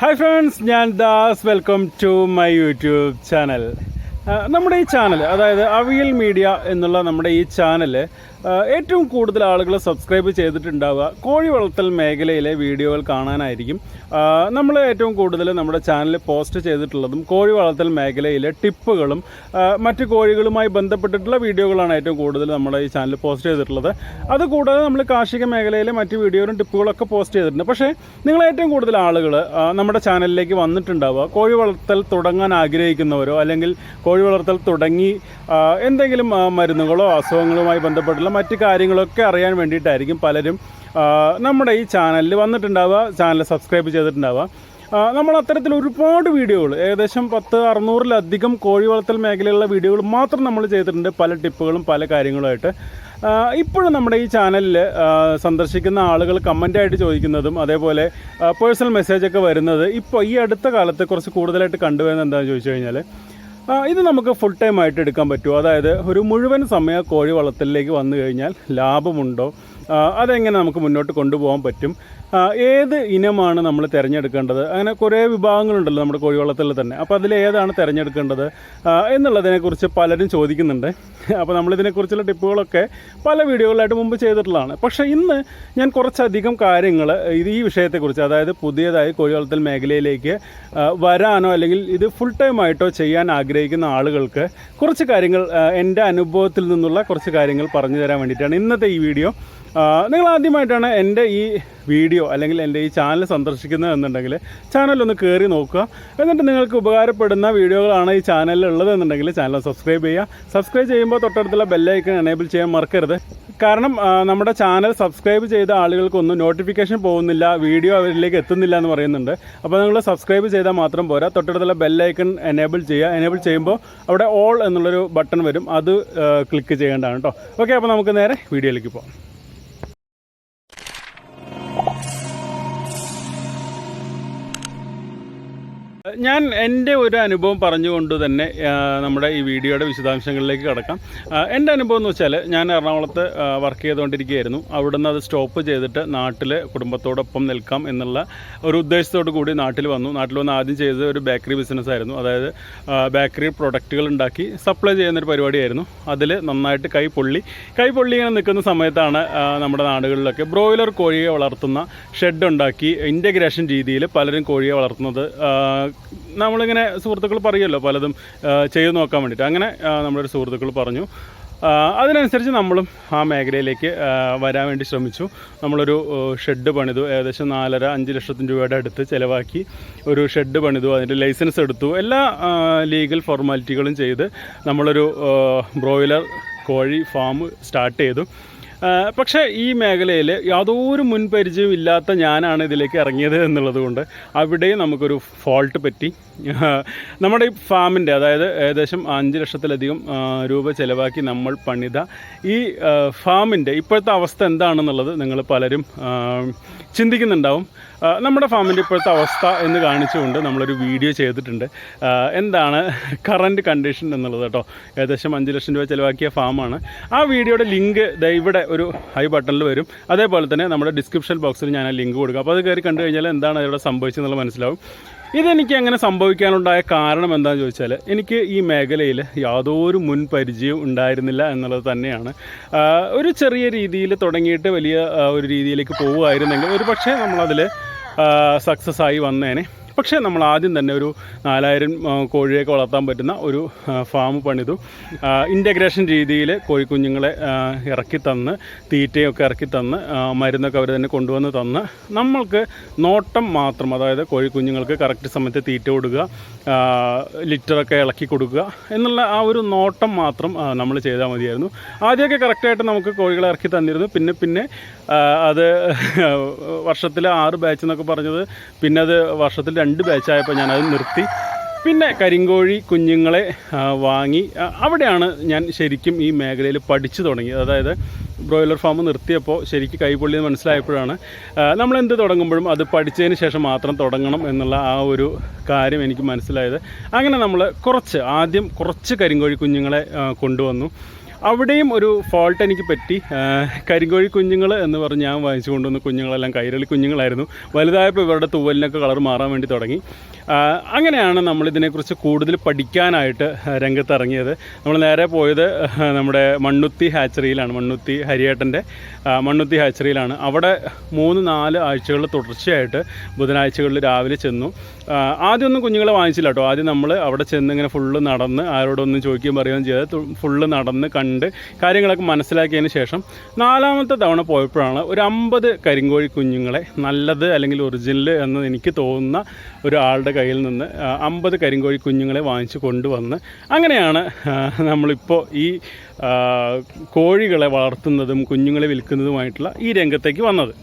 Hi friends ഞാൻ Das. Welcome to my YouTube channel നമ്മുടെ ഈ ചാനൽ അതായത് അവിയൽ മീഡിയ എന്നുള്ള നമ്മുടെ ഈ ചാനൽ ഏറ്റവും കൂടുതൽ ആളുകൾ സബ്സ്ക്രൈബ് ചെയ്തിട്ടുണ്ടാവുക കോഴി വളർത്തൽ മേഖലയിലെ വീഡിയോകൾ കാണാനായിരിക്കും. നമ്മൾ ഏറ്റവും കൂടുതൽ നമ്മുടെ ചാനലിൽ പോസ്റ്റ് ചെയ്തിട്ടുള്ളതും കോഴി വളർത്തൽ മേഖലയിലെ ടിപ്പുകളും മറ്റ് കോഴികളുമായി ബന്ധപ്പെട്ടിട്ടുള്ള വീഡിയോകളാണ് ഏറ്റവും കൂടുതൽ നമ്മുടെ ഈ ചാനൽ പോസ്റ്റ് ചെയ്തിട്ടുള്ളത്. അതുകൂടാതെ നമ്മൾ കാർഷിക മേഖലയിലെ മറ്റ് വീഡിയോകളും ടിപ്പുകളൊക്കെ പോസ്റ്റ് ചെയ്തിട്ടുണ്ട്. പക്ഷേ നിങ്ങൾ ഏറ്റവും കൂടുതൽ ആളുകൾ നമ്മുടെ ചാനലിലേക്ക് വന്നിട്ടുണ്ടാവുക കോഴി വളർത്തൽ തുടങ്ങാൻ ആഗ്രഹിക്കുന്നവരോ അല്ലെങ്കിൽ കോഴി വളർത്തൽ തുടങ്ങി എന്തെങ്കിലും മരുന്നുകളോ അസുഖങ്ങളുമായി ബന്ധപ്പെട്ടുള്ള മറ്റ് കാര്യങ്ങളൊക്കെ അറിയാൻ വേണ്ടിയിട്ടായിരിക്കും പലരും നമ്മുടെ ഈ ചാനലിൽ വന്നിട്ടുണ്ടാവുക ചാനൽ സബ്സ്ക്രൈബ് ചെയ്തിട്ടുണ്ടാവുക. നമ്മൾ അത്തരത്തിൽ ഒരുപാട് വീഡിയോകൾ ഏകദേശം പത്ത് അറുന്നൂറിലധികം കോഴി വളർത്തൽ മേഖലയിലുള്ള വീഡിയോകൾ മാത്രം നമ്മൾ ചെയ്തിട്ടുണ്ട് പല ടിപ്പുകളും പല കാര്യങ്ങളുമായിട്ട്. ഇപ്പോഴും നമ്മുടെ ഈ ചാനലിൽ സന്ദർശിക്കുന്ന ആളുകൾ കമന്റായിട്ട് ചോദിക്കുന്നതും അതേപോലെ പേഴ്സണൽ മെസ്സേജൊക്കെ വരുന്നത് ഇപ്പോൾ ഈ അടുത്ത കാലത്ത് കുറച്ച് കൂടുതലായിട്ട് കണ്ടുവരുന്നത് എന്താണെന്ന് ചോദിച്ചു കഴിഞ്ഞാൽ ഇത് നമുക്ക് ഫുൾ ടൈം ആയിട്ട് എടുക്കാൻ പറ്റുമോ? അതായത് ഒരു മുഴുവൻ സമയ കോഴി വളർത്തലിലേക്ക് വന്നു കഴിഞ്ഞാൽ ലാഭമുണ്ടോ? അതെങ്ങനെ നമുക്ക് മുന്നോട്ട് കൊണ്ടുപോകാൻ പറ്റും? ഏത് ഇനമാണ് നമ്മൾ തിരഞ്ഞെടുക്കേണ്ടത്? അങ്ങനെ കുറേ വിഭാഗങ്ങളുണ്ടല്ലോ നമ്മുടെ കോഴിവളത്തിൽ തന്നെ. അപ്പോൾ അതിൽ ഏതാണ് തിരഞ്ഞെടുക്കേണ്ടത്? എന്നുള്ളതിനെക്കുറിച്ച് പലരും ചോദിക്കുന്നുണ്ട്. അപ്പോൾ നമ്മളിതിനെക്കുറിച്ചുള്ള ടിപ്പുകളൊക്കെ പല വീഡിയോകളായിട്ട് മുമ്പ് ചെയ്തിട്ടുള്ളതാണ്. പക്ഷേ ഇന്ന് ഞാൻ കുറച്ചധികം കാര്യങ്ങൾ ഇത് ഈ വിഷയത്തെക്കുറിച്ച് അതായത് പുതിയതായി കോഴിവളത്തൽ മേഖലയിലേക്ക് വരാനോ അല്ലെങ്കിൽ ഇത് ഫുൾ ടൈം ആയിട്ടോ ചെയ്യാൻ ആഗ്രഹിക്കുന്ന ആളുകൾക്ക് കുറച്ച് കാര്യങ്ങൾ എന്റെ അനുഭവത്തിൽ നിന്നുള്ള കുറച്ച് കാര്യങ്ങൾ പറഞ്ഞു തരാൻ വേണ്ടിയിട്ടാണ് ഇന്നത്തെ ഈ വീഡിയോ. നിങ്ങൾ ആദ്യമായിട്ടാണ് എന്റെ ഈ വീഡിയോ അല്ലെങ്കിൽ എന്റെ ഈ ചാനൽ സന്ദർശിക്കുന്നത് എന്നുണ്ടെങ്കിൽ ചാനലൊന്ന് കയറി നോക്കുക. എന്നിട്ട് നിങ്ങൾക്ക് ഉപകാരപ്പെടുന്ന വീഡിയോകളാണ് ഈ ചാനലിൽ ഉള്ളത് എന്നുണ്ടെങ്കിൽ ചാനൽ സബ്സ്ക്രൈബ് ചെയ്യുക. സബ്സ്ക്രൈബ് ചെയ്യുമ്പോൾ തൊട്ടടുത്തുള്ള ബെല്ലൈക്കൺ എനേബിൾ ചെയ്യാൻ മറക്കരുത്. കാരണം നമ്മുടെ ചാനൽ സബ്സ്ക്രൈബ് ചെയ്ത ആളുകൾക്കൊന്നും നോട്ടിഫിക്കേഷൻ പോകുന്നില്ല വീഡിയോ അവരിലേക്ക് എത്തുന്നില്ല എന്ന് പറയുന്നുണ്ട്. അപ്പോൾ നിങ്ങൾ സബ്സ്ക്രൈബ് ചെയ്താൽ മാത്രം പോരാ. തൊട്ടടുത്തുള്ള ബെല്ലൈക്കൺ എനേബിൾ ചെയ്യുക. എനേബിൾ ചെയ്യുമ്പോൾ അവിടെ ഓൾ എന്നുള്ളൊരു ബട്ടൺ വരും. അത് ക്ലിക്ക് ചെയ്യേണ്ടതാണ് കേട്ടോ ഓക്കെ അപ്പോൾ നമുക്ക് നേരെ വീഡിയോയിലേക്ക് പോകാം ഞാൻ എന്റെ ഒരു അനുഭവം പറഞ്ഞുകൊണ്ട് തന്നെ നമ്മുടെ ഈ വീഡിയോയുടെ വിശദാംശങ്ങളിലേക്ക് കടക്കാം. എന്റെ അനുഭവം എന്ന് വെച്ചാൽ ഞാൻ എറണാകുളത്ത് വർക്ക് ചെയ്തുകൊണ്ടിരിക്കുകയായിരുന്നു. അവിടുന്ന് അത് സ്റ്റോപ്പ് ചെയ്തിട്ട് നാട്ടിൽ കുടുംബത്തോടൊപ്പം നിൽക്കാം എന്നുള്ള ഒരു ഉദ്ദേശത്തോടു കൂടി നാട്ടിൽ വന്നു. നാട്ടിൽ വന്ന് ആദ്യം ചെയ്തത് ഒരു ബേക്കറി ബിസിനസ് ആയിരുന്നു. അതായത് ബേക്കറി പ്രൊഡക്റ്റുകൾ ഉണ്ടാക്കി സപ്ലൈ ചെയ്യുന്നൊരു പരിപാടിയായിരുന്നു. അതിൽ നന്നായിട്ട് കൈ പൊള്ളി. കൈ പൊള്ളി ഇങ്ങനെ നിൽക്കുന്ന സമയത്താണ് നമ്മുടെ നാടുകളിലൊക്കെ ബ്രോയിലർ കോഴിയെ വളർത്തുന്ന ഷെഡ് ഉണ്ടാക്കി ഇന്റഗ്രേഷൻ രീതിയിൽ പലരും കോഴിയെ വളർത്തുന്നത് നമ്മളിങ്ങനെ സുഹൃത്തുക്കൾ പറയുമല്ലോ പലതും ചെയ്തു നോക്കാൻ വേണ്ടിയിട്ട്. അങ്ങനെ നമ്മുടെ സുഹൃത്തുക്കൾ പറഞ്ഞു. അതിനനുസരിച്ച് നമ്മളും ആ മേഖലയിലേക്ക് വരാൻ വേണ്ടി ശ്രമിച്ചു. നമ്മളൊരു ഷെഡ് പണിതു ഏകദേശം നാലര അഞ്ച് ലക്ഷത്തിന് രൂപയുടെ അടുത്ത് ചിലവാക്കി ഒരു ഷെഡ് പണിതു അതിന്റെ ലൈസൻസ് എടുത്തു. എല്ലാ ലീഗൽ ഫോർമാലിറ്റികളും ചെയ്ത് നമ്മളൊരു ബ്രോയിലർ കോഴി ഫാം സ്റ്റാർട്ട് ചെയ്തു. പക്ഷേ ഈ മേഖലയിൽ യാതൊരു മുൻപരിചയം ഇല്ലാത്ത ഞാനാണ് ഇതിലേക്ക് ഇറങ്ങിയത് എന്നുള്ളത് കൊണ്ട് അവിടെയും നമുക്കൊരു ഫോൾട്ട് പറ്റി. നമ്മുടെ ഈ ഫാമിന്റെ അതായത് ഏകദേശം അഞ്ച് ലക്ഷത്തിലധികം രൂപ ചിലവാക്കി നമ്മൾ പണിത ഈ ഫാമിന്റെ ഇപ്പോഴത്തെ അവസ്ഥ എന്താണെന്നുള്ളത് നിങ്ങൾ പലരും ചിന്തിക്കുന്നുണ്ടാവും. നമ്മുടെ ഫാമിന്റെ ഇപ്പോഴത്തെ അവസ്ഥ എന്ന് കാണിച്ചുകൊണ്ട് നമ്മളൊരു വീഡിയോ ചെയ്തിട്ടുണ്ട്. എന്താണ് കറന്റ് കണ്ടീഷൻ എന്നുള്ളത് കേട്ടോ. ഏകദേശം അഞ്ച് ലക്ഷം രൂപ ചിലവാക്കിയ ഫാമാണ് ആ വീഡിയോയുടെ ലിങ്ക് ഇവിടെ ഒരു ഹൈ ബട്ടണിൽ വരും. അതേപോലെ തന്നെ നമ്മുടെ ഡിസ്ക്രിപ്ഷൻ ബോക്സിൽ ഞാൻ ആ ലിങ്ക് കൊടുക്കും. അപ്പോൾ അത് കയറി കണ്ടു കഴിഞ്ഞാൽ എന്താണ് ഇവിടെ സംഭവിച്ചതെന്നുള്ളത് മനസ്സിലാവും. ഇതെനിക്ക് അങ്ങനെ സംഭവിക്കാനുണ്ടായ കാരണം എന്താണെന്ന് ചോദിച്ചാൽ എനിക്ക് ഈ മേഖലയിൽ യാതൊരു മുൻ പരിചയവും ഉണ്ടായിരുന്നില്ല എന്നുള്ളത് തന്നെയാണ്. ഒരു ചെറിയ രീതിയിൽ തുടങ്ങിയിട്ട് വലിയ ഒരു രീതിയിലേക്ക് പോവുമായിരുന്നെങ്കിൽ ഒരു പക്ഷേ നമ്മളതിൽ സക്സസ് ആയി വന്നേനെ. പക്ഷേ നമ്മൾ ആദ്യം തന്നെ ഒരു നാലായിരം കോഴിയൊക്കെ വളർത്താൻ പറ്റുന്ന ഒരു ഫാം പണിതു. ഇന്റഗ്രേഷൻ രീതിയിൽ കോഴിക്കുഞ്ഞുങ്ങളെ ഇറക്കി തന്ന് തീറ്റയൊക്കെ ഇറക്കി തന്ന് മരുന്നൊക്കെ അവർ തന്നെ കൊണ്ടുവന്ന് തന്ന് നമ്മൾക്ക് നോട്ടം മാത്രം അതായത് കോഴിക്കുഞ്ഞുങ്ങൾക്ക് കറക്റ്റ് സമയത്ത് തീറ്റ കൊടുക്കുക ലിറ്ററൊക്കെ ഇളക്കി കൊടുക്കുക എന്നുള്ള ആ ഒരു നോട്ടം മാത്രം നമ്മൾ ചെയ്താൽ മതിയായിരുന്നു. ആദ്യമൊക്കെ കറക്റ്റായിട്ട് നമുക്ക് കോഴികളെ ഇറക്കി തന്നിരുന്നു. പിന്നെ പിന്നെ അത് വർഷത്തിൽ ആറ് ബാച്ച് എന്നൊക്കെ പറഞ്ഞത്. പിന്നെ അത് വർഷത്തിൽ രണ്ട് ബാച്ചായപ്പോൾ ഞാനത് നിർത്തി. പിന്നെ കരിങ്കോഴി കുഞ്ഞുങ്ങളെ വാങ്ങി. അവിടെയാണ് ഞാൻ ശരിക്കും ഈ മേഖലയിൽ പഠിച്ചു തുടങ്ങിയത് അതായത് ബ്രോയിലർ ഫാം നിർത്തിയപ്പോൾ ശരിക്കും കൈപൊള്ളിയെന്ന് മനസ്സിലായപ്പോഴാണ് എന്ത് തുടങ്ങുമ്പോഴും അത് പഠിച്ചതിന് ശേഷം മാത്രം തുടങ്ങണം എന്നുള്ള ആ ഒരു കാര്യം എനിക്ക് മനസ്സിലായത്. അങ്ങനെ നമ്മൾ കുറച്ച് ആദ്യം കുറച്ച് കരിങ്കോഴി കുഞ്ഞുങ്ങളെ കൊണ്ടുവന്നു. അവിടെയും ഒരു ഫോൾട്ട് എനിക്ക് പറ്റി. കരിങ്കോഴി കുഞ്ഞുങ്ങൾ എന്ന് പറഞ്ഞ് ഞാൻ വാങ്ങിച്ചു കൊണ്ടുവന്ന കുഞ്ഞുങ്ങളെല്ലാം കൈരളി കുഞ്ഞുങ്ങളായിരുന്നു. വലുതായപ്പോൾ ഇവരുടെ തൂവലിനൊക്കെ കളർ മാറാൻ വേണ്ടി തുടങ്ങി. അങ്ങനെയാണ് നമ്മളിതിനെക്കുറിച്ച് കൂടുതൽ പഠിക്കാനായിട്ട് രംഗത്തിറങ്ങിയത്. നമ്മൾ നേരെ പോയത് നമ്മുടെ മണ്ണുത്തി ഹാച്ചറിയിലാണ് മണ്ണുത്തി ഹരിയേട്ടന്റെ മണ്ണുത്തി ഹാച്ചറിയിലാണ്. അവിടെ മൂന്ന് നാല് ആഴ്ചകൾ തുടർച്ചയായിട്ട് ബുധനാഴ്ചകളിൽ രാവിലെ ചെന്നു. ആദ്യമൊന്നും കുഞ്ഞുങ്ങളെ വാങ്ങിച്ചില്ല കേട്ടോ. ആദ്യം നമ്മൾ അവിടെ ചെന്ന് ഇങ്ങനെ ഫുള്ള് നടന്ന് ആരോടൊന്നും ചോദിക്കുകയും പറയുകയും ചെയ്ത് ഫുള്ള് നടന്ന് കണ്ട് കാര്യങ്ങളൊക്കെ മനസ്സിലാക്കിയതിന് ശേഷം നാലാമത്തെ തവണ പോയപ്പോഴാണ് ഒരു അമ്പത് കരിങ്കോഴി കുഞ്ഞുങ്ങളെ നല്ലത് അല്ലെങ്കിൽ ഒറിജിനൽ എന്ന് എനിക്ക് തോന്നുന്ന ഒരാളുടെ കയ്യിൽ നിന്ന് അമ്പത് കരിങ്കോഴി കുഞ്ഞുങ്ങളെ വാങ്ങിച്ച് കൊണ്ടുവന്ന് അങ്ങനെയാണ് നമ്മളിപ്പോൾ ഈ കോഴികളെ വളർത്തുന്നതും കുഞ്ഞുങ്ങളെ വിൽക്കുന്നതുമായിട്ടുള്ള ഈ രംഗത്തേക്ക് വന്നത്.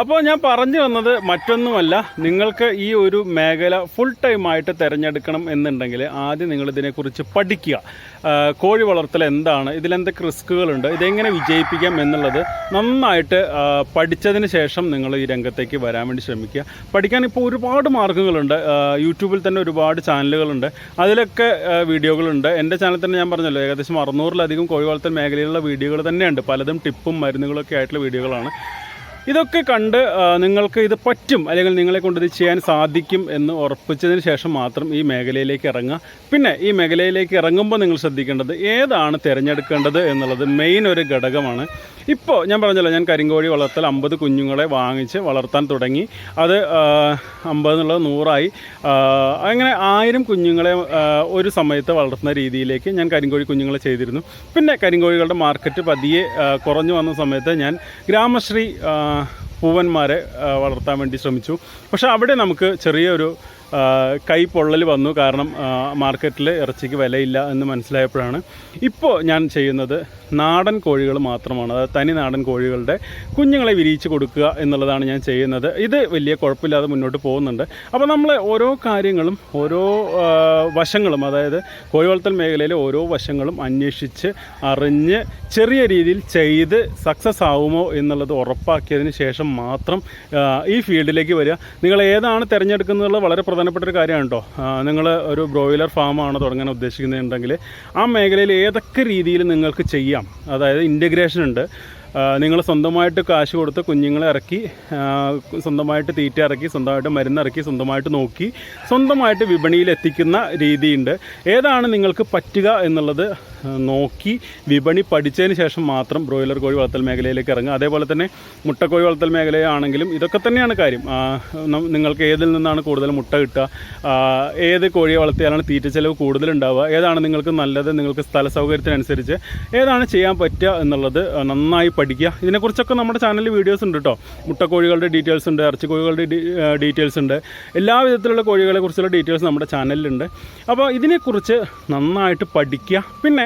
അപ്പോൾ ഞാൻ പറഞ്ഞു വന്നത് മറ്റൊന്നുമല്ല. നിങ്ങൾക്ക് ഈ ഒരു മേഖല ഫുൾ ടൈമായിട്ട് തിരഞ്ഞെടുക്കണം എന്നുണ്ടെങ്കിൽ ആദ്യം നിങ്ങൾ ഇതിനെക്കുറിച്ച് പഠിക്കുക. കോഴി വളർത്തൽ എന്താണ് ഇതിലെന്തൊക്കെ റിസ്ക്കുകളുണ്ട് ഇതെങ്ങനെ വിജയിപ്പിക്കാം എന്നുള്ളത് നന്നായിട്ട് പഠിച്ചതിന് ശേഷം നിങ്ങൾ ഈ രംഗത്തേക്ക് വരാൻ വേണ്ടി ശ്രമിക്കുക. പഠിക്കാൻ ഇപ്പോൾ ഒരുപാട് മാർഗങ്ങളുണ്ട് യൂട്യൂബിൽ തന്നെ ഒരുപാട് ചാനലുകളുണ്ട്. അതിലൊക്കെ വീഡിയോകളുണ്ട്. എന്റെ ചാനൽ തന്നെ ഞാൻ പറഞ്ഞല്ലോ ഏകദേശം അറുന്നൂറിലധികം കോഴി വളർത്തൽ മേഖലയിലുള്ള വീഡിയോകൾ തന്നെയുണ്ട്. പലതും ടിപ്പും മരുന്നുകളൊക്കെ ആയിട്ടുള്ള വീഡിയോകളാണ്. ഇതൊക്കെ കണ്ട് നിങ്ങൾക്ക് ഇത് പറ്റും അല്ലെങ്കിൽ നിങ്ങളെ കൊണ്ട് ഇത് ചെയ്യാൻ സാധിക്കും എന്ന് ഉറപ്പിച്ചതിന് ശേഷം മാത്രം ഈ മേഖലയിലേക്ക് ഇറങ്ങുക. പിന്നെ ഈ മേഖലയിലേക്ക് ഇറങ്ങുമ്പോൾ നിങ്ങൾ ശ്രദ്ധിക്കേണ്ടത് ഏതാണ് തിരഞ്ഞെടുക്കേണ്ടത് എന്നുള്ളത് മെയിൻ ഒരു ഘടകമാണ്. ഇപ്പോൾ ഞാൻ പറഞ്ഞല്ലോ ഞാൻ കരിങ്കോഴി വളർത്തൽ അമ്പത് കുഞ്ഞുങ്ങളെ വാങ്ങിച്ച് വളർത്താൻ തുടങ്ങി. അത് അമ്പത് എന്നുള്ളത് നൂറായി. അങ്ങനെ ആയിരം കുഞ്ഞുങ്ങളെ ഒരു സമയത്ത് വളർത്തുന്ന രീതിയിലേക്ക് ഞാൻ കരിങ്കോഴി കുഞ്ഞുങ്ങളെ ചെയ്തിരുന്നു. പിന്നെ കരിങ്കോഴികളുടെ മാർക്കറ്റ് പതിയെ കുറഞ്ഞു വന്ന സമയത്ത് ഞാൻ ഗ്രാമശ്രീ പൂവന്മാരെ വളർത്താൻ വേണ്ടി ശ്രമിച്ചു. പക്ഷേ അവിടെ നമുക്ക് ചെറിയൊരു കൈ പൊള്ളൽ വന്നു. കാരണം മാർക്കറ്റിൽ ഇറച്ചിക്ക് വിലയില്ല എന്ന് മനസ്സിലായപ്പോഴാണ് ഇപ്പോൾ ഞാൻ ചെയ്യുന്നത് നാടൻ കോഴികൾ മാത്രമാണ്. അതായത് തനി നാടൻ കോഴികളുടെ കുഞ്ഞുങ്ങളെ വിരിയിച്ച് കൊടുക്കുക എന്നുള്ളതാണ് ഞാൻ ചെയ്യുന്നത്. ഇത് വലിയ കുഴപ്പമില്ലാതെ മുന്നോട്ട് പോകുന്നുണ്ട്. അപ്പോൾ നമ്മൾ ഓരോ കാര്യങ്ങളും ഓരോ വശങ്ങളും അതായത് കോഴി വളർത്തൽ മേഖലയിലെ ഓരോ വശങ്ങളും അന്വേഷിച്ച് അറിഞ്ഞ് ചെറിയ രീതിയിൽ ചെയ്ത് സക്സസ് ആവുമോ എന്നുള്ളത് ഉറപ്പാക്കിയതിന് ശേഷം മാത്രം ഈ ഫീൽഡിലേക്ക് വരിക. നിങ്ങൾ ഏതാണ് തിരഞ്ഞെടുക്കുന്നത് വളരെ പ്രധാനപ്പെട്ട ഒരു കാര്യമാണ് കേട്ടോ നിങ്ങൾ ഒരു ബ്രോയിലർ ഫാമാണ് തുടങ്ങാൻ ഉദ്ദേശിക്കുന്നുണ്ടെങ്കിൽ ആ മേഖലയിൽ ഏതൊക്കെ രീതിയിൽ നിങ്ങൾക്ക് ചെയ്യാം? അതായത് ഇന്റഗ്രേഷൻ ഉണ്ട്. നിങ്ങൾ സ്വന്തമായിട്ട് കാശ് കൊടുത്ത് കുഞ്ഞുങ്ങളെ ഇറക്കി സ്വന്തമായിട്ട് തീറ്റ ഇറക്കി സ്വന്തമായിട്ട് മരുന്നിറക്കി സ്വന്തമായിട്ട് നോക്കി സ്വന്തമായിട്ട് വിപണിയിൽ എത്തിക്കുന്ന രീതിയുണ്ട്. ഏതാണ് നിങ്ങൾക്ക് പറ്റുക എന്നുള്ളത് നോക്കി വിപണി പഠിച്ചതിന് ശേഷം മാത്രം ബ്രോയിലർ കോഴി വളർത്തൽ മേഖലയിലേക്ക് ഇറങ്ങുക. അതേപോലെ തന്നെ മുട്ടക്കോഴി വളർത്തൽ മേഖലയാണെങ്കിലും ഇതൊക്കെ തന്നെയാണ് കാര്യം. നിങ്ങൾക്ക് ഏതിൽ നിന്നാണ് കൂടുതൽ മുട്ട കിട്ടുക? ഏത് കോഴിയെ വളർത്തിയാലാണ് തീറ്റ ചെലവ് കൂടുതലുണ്ടാവുക? ഏതാണ് നിങ്ങൾക്ക് നല്ലത്? നിങ്ങൾക്ക് സ്ഥല സൗകര്യത്തിനനുസരിച്ച് ഏതാണ് ചെയ്യാൻ പറ്റുക എന്നുള്ളത് നന്നായി പഠിക്കുക. ഇതിനെക്കുറിച്ചൊക്കെ നമ്മുടെ ചാനലിൽ വീഡിയോസ് ഉണ്ട് കേട്ടോ മുട്ടക്കോഴികളുടെ ഡീറ്റെയിൽസ് ഉണ്ട് ഇറച്ചി കോഴികളുടെ ഡീറ്റെയിൽസ് ഉണ്ട്. എല്ലാ വിധത്തിലുള്ള കോഴികളെ കുറിച്ചുള്ള ഡീറ്റെയിൽസ് നമ്മുടെ ചാനലിലുണ്ട്. അപ്പോൾ ഇതിനെക്കുറിച്ച് നന്നായിട്ട് പഠിക്കുക. പിന്നെ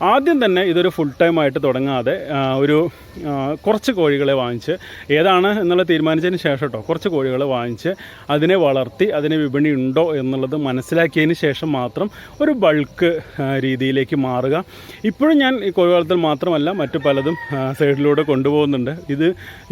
ആദ്യം തന്നെ ഇതൊരു ഫുൾ ടൈം ആയിട്ട് തുടങ്ങാതെ ഒരു കുറച്ച് കോഴികളെ വാങ്ങിച്ച് ഏതാണ് എന്നുള്ള തീരുമാനിച്ചതിന് ശേഷം കേട്ടോ കുറച്ച് കോഴികളെ വാങ്ങിച്ച് അതിനെ വളർത്തി അതിനെ വിപണി ഉണ്ടോ എന്നുള്ളത് മനസ്സിലാക്കിയതിന് ശേഷം മാത്രം ഒരു ബൾക്ക് രീതിയിലേക്ക് മാറുക. ഇപ്പോഴും ഞാൻ ഈ കോഴി വളർത്തൽ മാത്രമല്ല മറ്റു പലതും സൈഡിലൂടെ കൊണ്ടുപോകുന്നുണ്ട്. ഇത്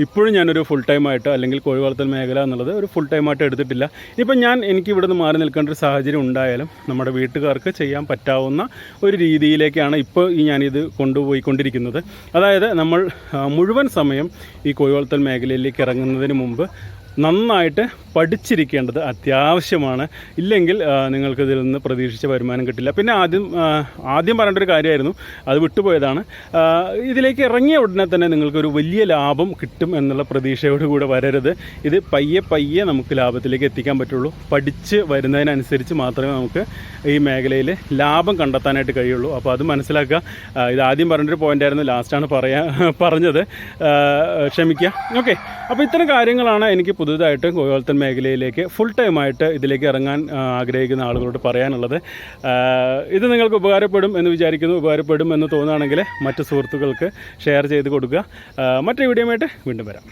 ഇപ്പോഴും ഞാനൊരു ഫുൾ ടൈമായിട്ട് അല്ലെങ്കിൽ കോഴി വളർത്തൽ മേഖല എന്നുള്ളത് ഒരു ഫുൾ ടൈമായിട്ട് എടുത്തിട്ടില്ല. ഇപ്പം ഞാൻ എനിക്ക് ഇവിടുന്ന് മാറി നിൽക്കേണ്ട ഒരു സാഹചര്യം ഉണ്ടായാലും നമ്മുടെ വീട്ടുകാർക്ക് ചെയ്യാൻ പറ്റാവുന്ന ഒരു രീതിയിലേക്കാണ് ഇപ്പോൾ ഈ ഞാനിത് കൊണ്ടുപോയിക്കൊണ്ടിരിക്കുന്നത്. അതായത് നമ്മൾ മുഴുവൻ സമയം ഈ കോഴിവളർത്തൽ മേഖലയിലേക്ക് ഇറങ്ങുന്നതിന് മുമ്പ് നന്നായിട്ട് പഠിച്ചിരിക്കേണ്ടത് അത്യാവശ്യമാണ്. ഇല്ലെങ്കിൽ നിങ്ങൾക്ക് ഇതിൽ നിന്ന് പ്രതീക്ഷിച്ച വരുമാനം കിട്ടില്ല. പിന്നെ ആദ്യം ആദ്യം പറയേണ്ട ഒരു കാര്യമായിരുന്നു. അത് വിട്ടുപോയതാണ്. ഇതിലേക്ക് ഇറങ്ങിയ ഉടനെ തന്നെ നിങ്ങൾക്കൊരു വലിയ ലാഭം കിട്ടും എന്നുള്ള പ്രതീക്ഷയോടുകൂടെ വരരുത്. ഇത് പയ്യെ പയ്യെ നമുക്ക് ലാഭത്തിലേക്ക് എത്തിക്കാൻ പറ്റുള്ളൂ. പഠിച്ച് വരുന്നതിനനുസരിച്ച് മാത്രമേ നമുക്ക് ഈ മേഖലയിൽ ലാഭം കണ്ടെത്താനായിട്ട് കഴിയുള്ളൂ. അപ്പോൾ അത് മനസ്സിലാക്കുക. ഇത് ആദ്യം പറഞ്ഞൊരു പോയിന്റായിരുന്നു ലാസ്റ്റാണ് പറയാ പറഞ്ഞത്. ക്ഷമിക്കുക. ഓക്കെ. അപ്പോൾ ഇത്തരം കാര്യങ്ങളാണ് എനിക്ക് പുതുതായിട്ട് കോഴിവളർത്തൽ മേഖലയിലേക്ക് ഫുൾ ടൈമായിട്ട് ഇതിലേക്ക് ഇറങ്ങാൻ ആഗ്രഹിക്കുന്ന ആളുകളോട് പറയാനുള്ളത്. ഇത് നിങ്ങൾക്ക് ഉപകാരപ്പെടും എന്ന് വിചാരിക്കുന്നു. ഉപകാരപ്പെടും എന്ന് തോന്നുകയാണെങ്കിൽ മറ്റ് സുഹൃത്തുക്കൾക്ക് ഷെയർ ചെയ്ത് കൊടുക്കുക. മറ്റൊരു വീഡിയോ ആയിട്ട് വീണ്ടും വരാം.